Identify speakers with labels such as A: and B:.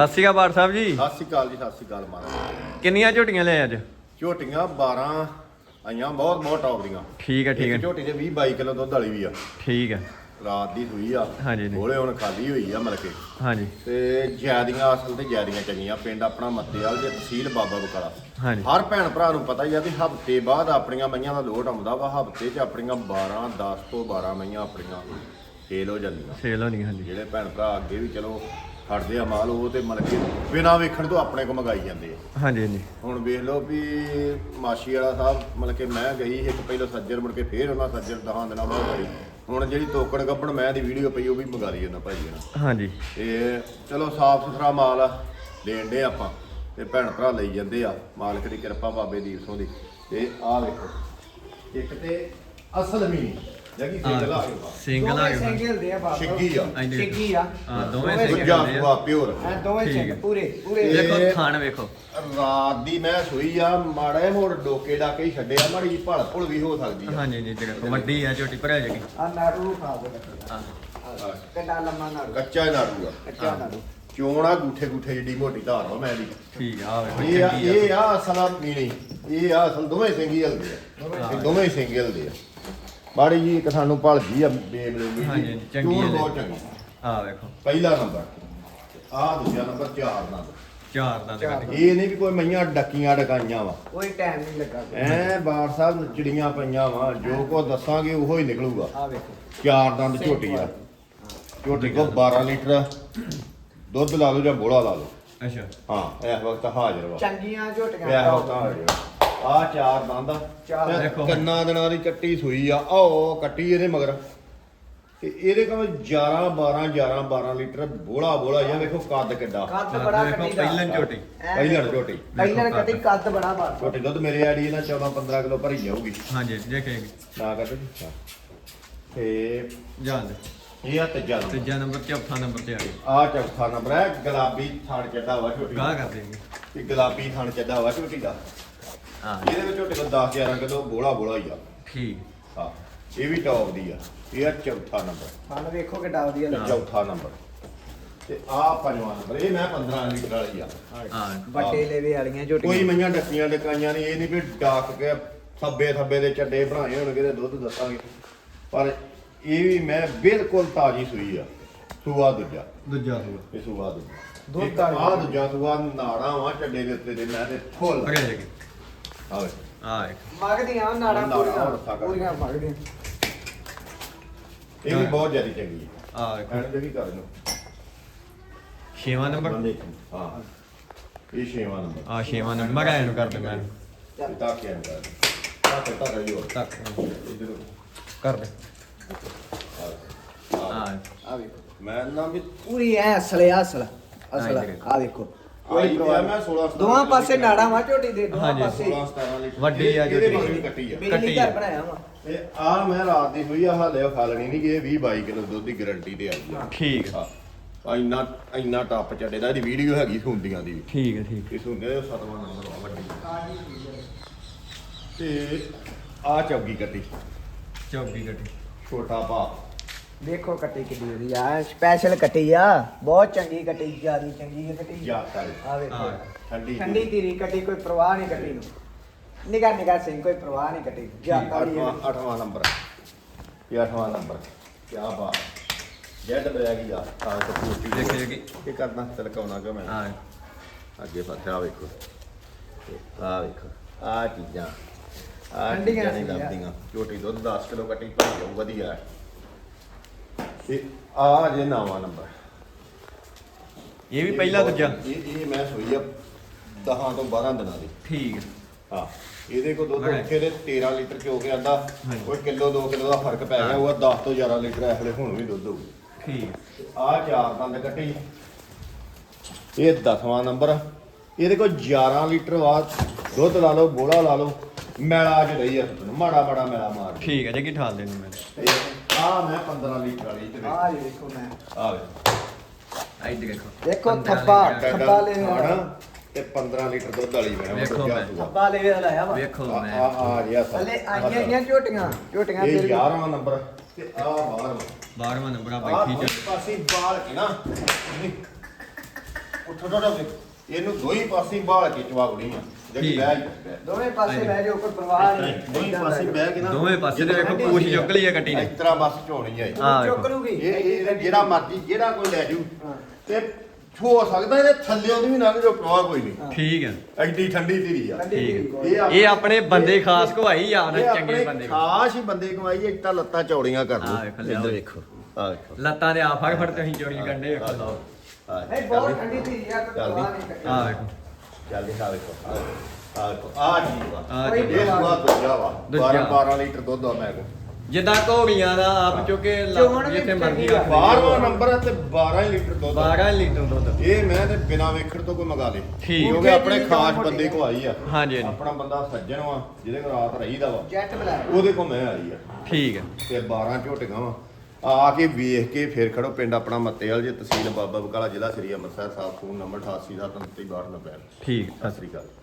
A: ਸਤਿ ਸ਼੍ਰੀ ਅਕਾਲ ਬਾੜ ਸਾਹਿਬ ਜੀ।
B: ਸਤਿ ਸ਼੍ਰੀ ਅਕਾਲ ਜੀ ਸਤਿ ਸ਼੍ਰੀ ਅਕਾਲ ਮਹਾਰਾਜ।
A: ਕਿੰਨੀਆਂ ਝੋਟੀਆਂ ਲੈ ਅੱਜ?
B: ਝੋਟੀਆਂ 12 ਆਈਆਂ ਬਹੁਤ ਬਹੁਤ ਟੌਪ ਦੀਆਂ।
A: ਠੀਕ ਹੈ ਠੀਕ ਹੈ।
B: ਝੋਟੀ ਦੇ 20 22 ਕਿਲੋ ਦੁੱਧ ਵਾਲੀ ਵੀ ਆ।
A: ਠੀਕ ਹੈ।
B: ਰਾਤ ਦੀ ਸੂਈ ਆ।
A: ਹਾਂਜੀ।
B: ਬੋਲੇ ਹੁਣ ਖਾਲੀ ਹੋਈ ਆ ਮਤਲਬ ਕਿ।
A: ਹਾਂਜੀ।
B: ਤੇ ਜਿਆਦੀਆਂ ਅਸਲ ਤੇ ਜਿਆਦੀਆਂ ਚੰਗੀਆਂ ਪਿੰਡ ਆਪਣਾ ਮੱਤੇਵਾਲ ਦੇ ਤਹਿਸੀਲ ਬਾਬਾ ਬਕਾਲਾ
A: ਹਾਂਜੀ।
B: ਹਰ ਭੈਣ ਭਰਾ ਨੂੰ ਪਤਾ ਹੀ ਆ ਵੀ ਹਫ਼ਤੇ ਬਾਅਦ ਆਪਣੀਆਂ ਮਈਆਂ ਦਾ ਲੋਟ ਆਉਂਦਾ ਵਾ। ਹਫ਼ਤੇ 'ਚ ਆਪਣੀਆਂ 12 10 ਤੋਂ 12 ਮਈਆਂ ਆਪਣੀਆਂ ਫੇਲ ਹੋ ਜਾਂਦੀਆਂ।
A: ਸੇਲ ਹੋਣੀ ਹਾਂਜੀ।
B: ਜਿਹੜੇ ਭੈਣ ਭਰਾ ਅੱਗੇ ਵੀ ਚਲੋ ਖੜਦੇ ਆ ਮਾਲ ਉਹ ਤੇ ਮਤਲਬ ਕਿ ਬਿਨਾਂ ਵੇਖਣ ਤੋਂ ਆਪਣੇ ਕੋ ਮੰਗਾਈ ਜਾਂਦੇ ਆ।
A: ਹਾਂਜੀ ਹਾਂਜੀ।
B: ਹੁਣ ਵੇਖ ਲਓ ਵੀ ਮਾਸ਼ੀ ਵਾਲਾ ਸਾਹਿਬ ਮਤਲਬ ਕਿ ਮੈਂ ਗਈ ਇੱਕ ਪਹਿਲਾਂ ਸੱਜਰ ਮੁੜ ਕੇ ਫੇਰ ਉਹਨਾਂ ਸੱਜਰ ਦਹਾਂ ਦਿਨਾਂ ਬਾਅਦ ਗਈ ਹੁਣ ਜਿਹੜੀ ਤੋਕੜ ਗੱਬਣ ਮੈਂ ਦੀ ਵੀਡੀਓ ਪਈ ਉਹ ਵੀ ਮੰਗਾ ਲਈ ਉਹਨਾਂ ਭਾਈ ਇਹਨਾਂ
A: ਹਾਂਜੀ।
B: ਤੇ ਚਲੋ ਸਾਫ਼ ਸੁਥਰਾ ਮਾਲ ਆ ਦੇਣ ਦੇ ਆਪਾਂ ਤੇ ਭੈਣ ਭਰਾ ਲਈ ਜਾਂਦੇ ਆ। ਮਾਲਕ ਦੀ ਕਿਰਪਾ ਬਾਬੇ ਦੀ ਉਸੋਂ ਦੀ। ਤੇ ਆਹ ਵੇਖੋ ਇੱਕ ਤੇ ਅਸਲ ਮੀ ਜਗੀ ਸਿੰਗਲ ਆ ਗਿਆ
A: ਸਿੰਗਲ ਆ
C: ਦੇ ਆ ਬਾਬਾ
B: ਛਿੱਗੀ ਆ।
C: ਛਿੱਗੀ ਆ।
A: ਹਾਂ ਦੋਵੇਂ
C: ਦੋਵੇਂ
A: ਸਿੰਗਲ
B: ਦੂਜਾ
A: ਨੇ
B: ਸੁਆ ਪਿਓਰ
C: ਐ ਦੋਵੇਂ
A: ਠੀਕ
C: ਸਿੰਗਲ
A: ਹੈ।
C: ਪੂਰੇ ਪੂਰੇ।
B: ਇਹ-
A: ਦੇਖੋ ਥਾਣ ਵੇਖੋ।
B: ਰਾਤ ਦੀ ਮੈਂ ਸੋਈ ਆ ਮਾੜਾ ਜਿਹਾ ਹੋਰ ਡੋਕੇ ਡਾਕੇ ਹੀ ਛੱਡਿਆ ਮਾੜੀ ਭਲ ਭੁਲ ਵੀ ਹੋ ਸਕਦੀ ਆ।
A: ਹਾਂਜੀ ਜੀ ਦੇਖੋ ਵੱਡੀ ਆ ਝੋਟੀ ਭਰਿਆ ਜਗੀ
C: ਆ ਨਾੜੂ ਖਾ ਦੇ।
A: ਹਾਂ।
B: ਹਾਂ।
C: ਕਿੰਨਾ ਲੰਮਾ ਨਾੜੂ।
B: ਕੱਚਾ ਹੀ ਨਾੜੂ ਆ।
C: ਕੱਚਾ ਨਾੜੂ।
B: ਚੋਣਾ ਗੂਠੇ ਗੂਠੇ ਜਿੱਡੀ ਮੋਟੀ ਧਾਰ ਵਾ ਮੈਂ ਦੀ
A: ਠੀਕ ਆ ਆਹ ਵੇਖੋ
B: ਇਹ ਆ
A: ਚੰਗੀ ਆ।
B: ਇਹ ਆ ਅਸਲਾ ਮੀਣੀ। ਇਹ ਆ ਅਸਲ ਦੋਵੇਂ ਸਿੰਗਲ ਦੇ ਆ। ਇਹ ਦੋਵੇਂ ਸਿੰਗਲ ਦੇ ਆ। ਮਾੜੀ ਜੀ ਇੱਕ ਸਾਨੂੰ ਭਲ ਜੀ ਆ ਬੇਬਲੇ ਵੀ
A: ਹਾਂਜੀ, ਚੰਗੀ ਆ
B: ਬਹੁਤ
A: ਜੀ।
B: ਚੰਗੀ।
A: ਆ ਵੇਖੋ।
B: ਪਹਿਲਾ ਨੰਬਰ। ਆ ਦੂਜਾ ਨੰਬਰ 4 ਨੰਬਰ।
A: ਚਾਰ ਦਾ
C: ਚਾਰ।
A: ਦੇਖੋ
B: ਇਹ ਨਹੀਂ ਵੀ ਕੋਈ ਮਈਆਂ ਡੱਕੀਆਂ ਡਕਾਈਆਂ ਵਾ।
C: ਕੋਈ ਟਾਈਮ ਨਹੀਂ ਲੱਗਾ
B: ਐ ਬਾੜ ਸਾਹਿਬ ਚਿੜੀਆਂ ਪਈਆਂ ਵਾ ਜੋ ਕੋ ਦੱਸਾਂਗੇ ਉਹੋ ਹੀ ਨਿਕਲੂਗਾ।
C: ਆ ਵੇਖੋ।
B: ਚਾਰ ਦੰਦ ਝੋਟੀ ਆ। ਝੋਟੀ ਕੋ 12 ਲੀਟਰ ਦੁੱਧ ਲਾ ਲਓ ਜਾਂ ਬੋਲਾ ਲਾ ਲਓ।
A: ਅੱਛਾ।
B: ਹਾਂ ਇਸ ਵਕਤ ਹਾਜ਼ਰ ਵਾ।
C: ਚੰਗੀਆਂ ਝੋਟੀਆਂ
B: ਇਸ ਵਕਤ ਹਾਜ਼ਰ ਆ ਚਾਰ ਦੰਦ
C: ਚਾਰ।
B: ਤੇ
A: ਦੇਖੋ।
B: ਕੰਨਾਂ ਦਿਨਾਂ ਦੀ ਕੱਟੀ ਸੂਈ ਆ। ਆਓ ਕੱਟੀ ਇਹਦੇ ਮਗਰ। ਤੇ ਇਹਦੇ ਕੋਲ 11 12 11 12 ਲੀਟਰ ਬੋਲਾ ਬੋਲਾ ਜਾਂ ਵੇਖੋ ਕੱਦ ਕਿੱਡਾ।
C: ਕੱਦ ਬੜਾ
A: ਦੇਖੋ
C: ਕੱਟੀ ਦਾ
A: ਪਹਿਲਨ ਝੋਟੀ।
C: ਐਂ
B: ਪਹਿਲਣ ਝੋਟੀ।
C: ਪਹਿਲਣ ਕੱਟੀ ਕੱਦ ਬੜਾ ਬਾਤ
B: ਝੋਟੀ ਦੁੱਧ ਮੇਰੇ ਆੜੀ ਇਹਨਾਂ 14 15 ਕਿਲੋ ਭਰੀ ਜਾਊਗੀ।
A: ਹਾਂਜੀ ਦੇਖੇਗੀ
B: ਨਾ ਕੱਢ ਜੀ। ਤੇ
A: ਜਾਣ ਦੇ
B: ਇਹ ਆ ਤੀਜਾ ਨੰਬਰ।
A: ਤੀਜਾ ਨੰਬਰ ਚੌਥਾ ਨੰਬਰ ਤੇ ਆ
B: ਆ ਚੌਥਾ ਨੰਬਰ ਹੈ ਗੁਲਾਬੀ ਥਣ ਚੱਡਾ ਵਾ ਝੋਟੀ
A: ਗਾਹ ਕਰ ਦੇਗੀ
B: ਇਹ ਗੁਲਾਬੀ ਥਣ ਚੱਡਾ ਵਾ ਝੋਟੀ ਦਾ।
A: ਹਾਂ।
B: ਇਹਦੇ ਵਿੱਚ ਝੋਟੀ ਕੋਲ 10 11 ਕਿਲੋ ਬੋਲਾ ਬੋਲਾ ਹੀ ਆ।
A: ਠੀਕ।
B: ਹਾਂ ਇਹ ਵੀ ਟੌਪ ਦੀ ਆ। ਇਹ ਆ ਚੌਥਾ ਨੰਬਰ
C: ਫਨ ਵੇਖੋ ਕਿੱਡਾ ਵਧੀਆ
B: ਤੇ
C: ਲੱਗਾ
B: ਚੌਥਾ ਨੰਬਰ ਤੇ ਆ ਪੰਜਵਾਂ ਨੰਬਰ ਇਹ ਮੈਂ 15 ਲੀਟਰ ਵਾਲੀ ਆ।
A: ਹਾਂ।
C: ਵੱਡੇ ਲੇਵੇ ਵਾਲੀਆਂ
B: ਕੋਈ
C: ਝੋਟੀਆਂ
B: ਮਈਆਂ ਡੱਕੀਆਂ ਡਕਾਈਆਂ ਨਹੀਂ ਇਹ ਨਹੀਂ ਵੀ ਡਾਕ ਕੇ ਥੱਬੇ ਥੱਬੇ ਦੇ ਚੱਡੇ ਬਣਾਏ ਹੋਣਗੇ ਤੇ ਦੁੱਧ ਦੱਸਾਂਗੇ। ਪਰ ਇਹ ਵੀ ਮੈਂ ਬਿਲਕੁਲ ਤਾਜੀ ਸੂਈ ਆ। ਸੂਆ ਦੂਜਾ।
A: ਦੂਜਾ ਸੂਆ।
B: ਇਹ ਸੂਆ ਦੂਜਾ।
C: ਦੁੱਧ ਵਾਲੀ।
B: ਆਹ ਦੂਜਾ ਸੂਆ ਨਾੜਾ ਵਾ ਚੱਡੇ ਦੇ ਉੱਤੇ ਦੇ ਮੈਂ ਤੇ ਫੁੱਲ।
A: ਭਰਿਆ ਜਗੀ
B: ਆਵੇ।
A: ਆ ਵੇਖ
C: ਮਗਦੀਆਂ ਨਾੜਾਂ
B: ਨਾੜਾਂ
C: ਪੂਰੀਆਂ।
B: ਕਰ।
C: ਪੂਰੀਆਂ ਮਗਦੀਆਂ
B: ਇਹ ਵੀ ਬਹੁਤ ਜ਼ਿਆਦਾ ਚੰਗੀ ਹੈ।
A: ਆ ਵੇਖੋ
B: ਐਂਡ ਦੇ ਵੀ ਕਰ ਲਓ
A: ਛੇਵਾਂ ਨੰਬਰ?
B: ਹਾਂ। ਇਹ ਛੇਵਾਂ ਨੰਬਰ।
A: ਆ ਛੇਵਾਂ ਨੰਬਰ ਮੈਂ ਇਹਨੂੰ ਕਰ ਇਹਨੂੰ।
B: ਇਹ ਤਾਂ ਕੀ ਹੈ ਤਾਂ ਤਾਂ ਤਾਂ ਲਿਓ।
A: ਤੱਕ। ਕਰ ਦੇ।
B: ਆ
A: ਆ
C: ਆ ਵੇਖੋ।
B: ਮੈਂ ਨਾ ਵੀ
C: ਪੂਰੀ ਐ ਅਸਲੇ ਅਸਲ। ਅਸਲ। ਆ ਵੇਖੋ।
B: ਕੋਈ ਪ੍ਰੋਬਲਮ ਮੈਂ 16
C: ਦੋਵਾਂ ਪਾਸੇ ਨਾੜਾਂ ਵਾ ਝੋਟੀ ਦੇ ਦੋਵਾਂ
A: ਹਾਂਜੀ,
C: ਪਾਸੇ।
B: 16 17 ਲੀਟਰ
A: ਵੱਡੀ ਆ ਜਿਹੜੀ।
B: ਕੱਟੀ ਆ।
C: ਬਿਜਲੀ
A: ਕੱਟੀ
C: ਘਰ
A: ਆ।
C: ਬਣਾਇਆ ਵਾ।
B: ਤੇ ਆ ਮੈਂ ਰਾਤ ਦੀ ਹੋਈ ਆ ਹਾਲੇ ਉਹ ਖਾ ਲੈਣੀ ਨਹੀਂ ਕਿ ਇਹ 20 22 ਕਿਲੋ ਦੁੱਧ ਦੀ ਗਾਰੰਟੀ ਤੇ ਆਈ ਆ।
A: ਠੀਕ ਆ,
B: ਹਾਂ ਇੰਨਾ ਇੰਨਾ ਟੱਪ ਚੱਡੇ ਦਾ ਇਹਦੀ ਵੀਡੀਓ ਹੈਗੀ ਸੁੰਦੀਆਂ ਦੀ।
A: ਠੀਕ ਹੈ ਠੀਕ
B: ਇਸ ਹੁੰਦੇ ਦਾ ਸਤਵਾਂ ਨੰਬਰ ਆ ਵੱਡੀ। ਤੇ ਆ ਚੌਗੀ ਕੱਟੀ।
A: ਚੌਕੀ ਗੱਡੀ
B: ਛੋਟਾ ਭਾ
C: ਦੇਖੋ ਕੱਟੀ ਕਿੱਡੀ ਵਧੀਆ। ਆ ਸਪੈਸ਼ਲ ਕੱਟੀ ਆ। ਬਹੁਤ ਚੰਗੀ ਕੱਟੀ ਜਿਆਦੀ ਚੰਗੀ ਹੈ ਕੱਟੀ। ਆ ਵੇਖੋ।
A: ਹਾਂ।
B: ਠੰਡੀ
C: ਠੰਡੀ ਧੀਰੀ ਕੱਟੀ ਕੋਈ ਪ੍ਰਵਾਹ ਨਹੀਂ ਕੱਟੀ ਨੂੰ। ਨਿਗਾ ਨਿਗਾ ਸਿੰਘ ਕੋਈ ਪ੍ਰਵਾਹ ਨਹੀਂ ਕੱਟੀ।
B: ਅੱਠਵਾਂ
C: ਹੈ।
B: ਅੱਠਵਾਂ ਨੰਬਰ। ਇਹ ਅੱਠਵਾਂ ਨੰਬਰ। ਕੀ ਬਾਤ। ਜੈਡ ਬੈਗ ਹੀ ਆ ਤਾਂ ਤਾਂ ਪੂਰੀ
A: ਦੇਖੇ
B: ਕੀ ਕਰਨਾ? ਤਿਲਕਾਉਣਾ ਕਿ ਮੈਂ?
A: ਆ
B: ਅੱਗੇ ਪਾਸੇ ਆ ਵੇਖੋ। ਆ ਵੇਖੋ। ਆ ਚੀਜ਼ਾਂ। ਆ
C: ਠੰਡੀਆਂ
B: ਨਹੀਂ। ਲੱਭਦੀਆਂ। ਛੋਟੀ ਦੁੱਧ 10 ਕਿਲੋ ਕੱਟੀ ਭਰੀ ਜਾਊ ਵਧੀਆ ਹੈ। ਤੇ ਆ ਜੇ ਨਵਾਂ ਨੰਬਰ।
A: ਇਹ ਵੀ ਪਹਿਲਾ ਦੂਜਾ?
B: ਇਹ ਇਹ ਮੈਂ ਸੋਈ ਆ 10 ਤੋਂ 12 ਦਿਨਾਂ ਦੀ।
A: ਠੀਕ ਹੈ
B: ਹਾਂ ਇਹਦੇ ਕੋ ਦੁੱਧ. ਉੱਥੇ ਦੇ 13 ਲੀਟਰ ਹੋ ਗਿਆ ਅੱਧਾ
A: ਹਾਂਜੀ।
B: ਕੋਈ ਕਿਲੋ 2 ਕਿਲੋ ਦਾ ਫ਼ਰਕ ਪੈ ਗਿਆ ਹੋਊਗਾ 10 ਤੋਂ 11 ਲੀਟਰ ਇਸ ਵੇਲੇ ਹੁਣ ਵੀ ਦੁੱਧ ਹੋਊ।
A: ਠੀਕ ਹੈ।
B: ਆ ਚਾਰ ਦੰਦ ਕੱਟੀ। ਇਹ 10ਵਾਂ ਨੰਬਰ ਆ। ਇਹਦੇ ਕੋਲ 11 ਲੀਟਰ ਬਾਅਦ ਦੁੱਧ ਲਾ ਲਓ ਬੋਲਾ ਲਾ ਲਓ ਮੈਲਾ ਚ ਰਹੀ ਆ। ਤੁਹਾਨੂੰ ਮਾੜਾ ਮਾੜਾ ਮੈਲਾ ਮਾਰ
A: ਠੀਕ ਹੈ ਜਗੀ ਠਾਲ ਦੇਣੀ ਮੈਂ।
B: ਆ ਮੈਂ 15 ਲੀਟਰ ਵਾਲੀ ਤੇ
C: ਆ ਜੀ ਵੇਖੋ ਮੈਂ।
B: ਆ ਵੇ
A: ਆਈ ਦੇਖੋ।
C: ਦੇਖੋ
A: 15
C: ਥੱਪਾ। ਖੱਬਾ ਲੈ
B: ਖਾਣਾ ਤੇ 15 ਲੀਟਰ ਦੁੱਧ ਵਾਲੀ ਮੈਂ
A: ਵੇਖੋ ਮੈਂ।
C: ਥੱਬਾ ਲੈਵੇ ਲਾਇਆ ਵਾ।
A: ਵੇਖੋ
B: ਆ
A: ਮੈਂ।
B: ਆ ਆ ਰਿਹਾ
C: ਥੱਲੇ ਆਈਆਂ ਆਈਆਂ ਝੋਟੀਆਂ ਝੋਟੀਆਂ
B: ਇਹ
C: ਵੀ
B: 11ਵਾਂ ਨੰਬਰ ਤੇ ਆ 12ਵਾਂ
A: 12ਵਾਂ ਨੰਬਰ ਆ
B: ਆ
A: ਬੈਠੀ ਚ।
B: ਪਾਸੇ ਬਾਲ ਕੇ ਨਾ। ਉੱਠ ਉੱਠ ਉੱਠ। ਇਹਨੂੰ ਦੋਈ ਪਾਸੇ ਬਾਲ ਕੇ ਚਵਾਉਣੀ ਆ ਜਿਹੜੀ
A: ਠੀਕ।
B: ਬਹਿ।
C: ਦੋਵੇਂ ਪਾਸੇ ਬਹਿ ਜਾਓ ਕੋਈ ਪਰਵਾਹ ਨਹੀਂ
B: ਦੋਈ ਪਾਸੇ ਬਹਿ ਕੇ ਨਾ
A: ਦੋਵੇਂ ਪਾਸੇ ਤੇ ਵੇਖੋ ਪੂਛ ਚੁੱਕ ਲਈ ਆ ਕੱਟੀ ਨੇ
B: ਇਸ ਤਰ੍ਹਾਂ ਬਸ ਝੋਣੀ ਆ ਇਹ।
A: ਆਹ
C: ਚੁੱਕ। ਲੂਗੀ
B: ਇਹ ਇਹ ਜਿਹੜਾ ਮਰਜ਼ੀ ਜਿਹੜਾ ਕੋਈ ਲੈ ਜੂ
C: ਹਾਂ।
B: ਤੇ ਹੋ ਸਕਦਾ ਇਹਦੇ ਥੱਲੇ ਉਹਦੀ ਵੀ ਲੰਘ ਜੋ ਪ੍ਰਵਾਹ ਕੋਈ ਨਹੀਂ
A: ਠੀਕ ਹੈ
B: ਐਡੀ ਠੰਡੀ ਧੀਰੀ ਆ
A: ਠੀਕ।
C: ਕੋਈ।
B: ਇਹ
A: ਆਪਣੇ ਬੰਦੇ ਖਾਸ ਕਵਾਈ ਆ ਨਾ
B: ਇਹ
A: ਚੰਗੇ
B: ਆਪਣੇ
A: ਬੰਦੇ
B: ਖਾਸ ਹੀ ਬੰਦੇ ਕਮਾਈ ਇੱਕ ਤਾਂ ਲੱਤਾਂ ਚੌੜੀਆਂ ਕਰ ਲਓ
A: ਆਹ ਵੇਖੋ, ਲਿਆਓ।
B: ਇੱਧਰ ਵੇਖੋ ਆ ਵੇਖੋ
A: ਲੱਤਾਂ ਦੇ ਆ ਫੜ ਫੜ ਤੁਸੀਂ ਚੋਰੀ ਕੰਡੇ ਵੇਖੋ ਲਓ
B: ਆਹ
C: ਨਹੀਂ ਬਹੁਤ ਠੰਡੀ ਧੀਰੀ ਆ ਕੋਈ
B: ਚੱਲਦੀ।
C: ਪਰਵਾਹ ਨਹੀਂ ਕੱਟੀ
A: ਆ ਵੇਖੋ
B: ਚੱਲ ਦਿਖਾ ਵੇਖੋ ਆਹ ਵੇਖੋ, ਆਹ ਵੇਖੋ ਆ ਠੀਕ ਵਾ।
A: ਆ
C: ਕੋਈ
A: ਜੀ।
B: ਇਹ ਸੁਆ ਦੂਜਾ ਵਾ
A: ਦੂਜਾ।
B: 12 12 ਲੀਟਰ ਦੁੱਧ ਆ ਮੈਂ ਕੋ
A: ਜਿੱਦਾਂ ਘੋੜੀਆਂ ਦਾ ਆਪ ਚੁੱਕੇ
C: ਚੋਣ ਵੀ
A: ਜਿੱਥੇ ਮਰਜ਼ੀ
C: ਚੰਗੀ ਆ।
A: ਲਈ।
B: 12ਵਾਂ ਨੰਬਰ ਹੈ ਤੇ 12 ਹੀ ਲੀਟਰ ਦੁੱਧ ਆ।
A: 12 ਲੀਟਰ ਦੁੱਧ।
B: ਇਹ ਮੈਂ ਤੇ ਬਿਨਾ ਵੇਖਣ ਤੋਂ ਕੋਈ ਮੰਗਾ ਲੇ
A: ਠੀਕ।
B: ਕਿਉਂਕਿ ਆਪਣੇ ਖਾਸ ਬੰਦੇ ਕੋ ਆਈ ਆ।
A: ਹਾਂਜੀ ਹਾਂਜੀ।
B: ਆਪਣਾ ਬੰਦਾ ਸੱਜਣ ਵਾ ਜਿਹਦੇ ਕੋਲ ਰਾਤ ਰਹੀਦਾ ਵਾ।
C: ਜੈਟ ਬਲੈਕ
B: ਉਹਦੇ ਕੋ ਮੈਂ ਆਈ ਆ।
A: ਠੀਕ ਹੈ
B: ਤੇ 12 ਝੋਟੀਆਂ ਵਾ। ਆ ਕੇ ਵੇਖ ਕੇ ਫਿਰ ਖੜੋ ਪਿੰਡ ਆਪਣਾ ਮੱਤੇਵਾਲ ਜੇ ਤਹਿਸੀਲ ਬਾਬਾ ਬਕਾਲਾ ਜ਼ਿਲ੍ਹਾ ਸ੍ਰੀ ਅੰਮ੍ਰਿਤਸਰ ਸਾਹਿਬ ਫੋਨ ਨੰਬਰ 88 ਦਾ 29 62
A: ਠੀਕ
B: ਸਤਿ ਸ੍ਰੀ ਅਕਾਲ।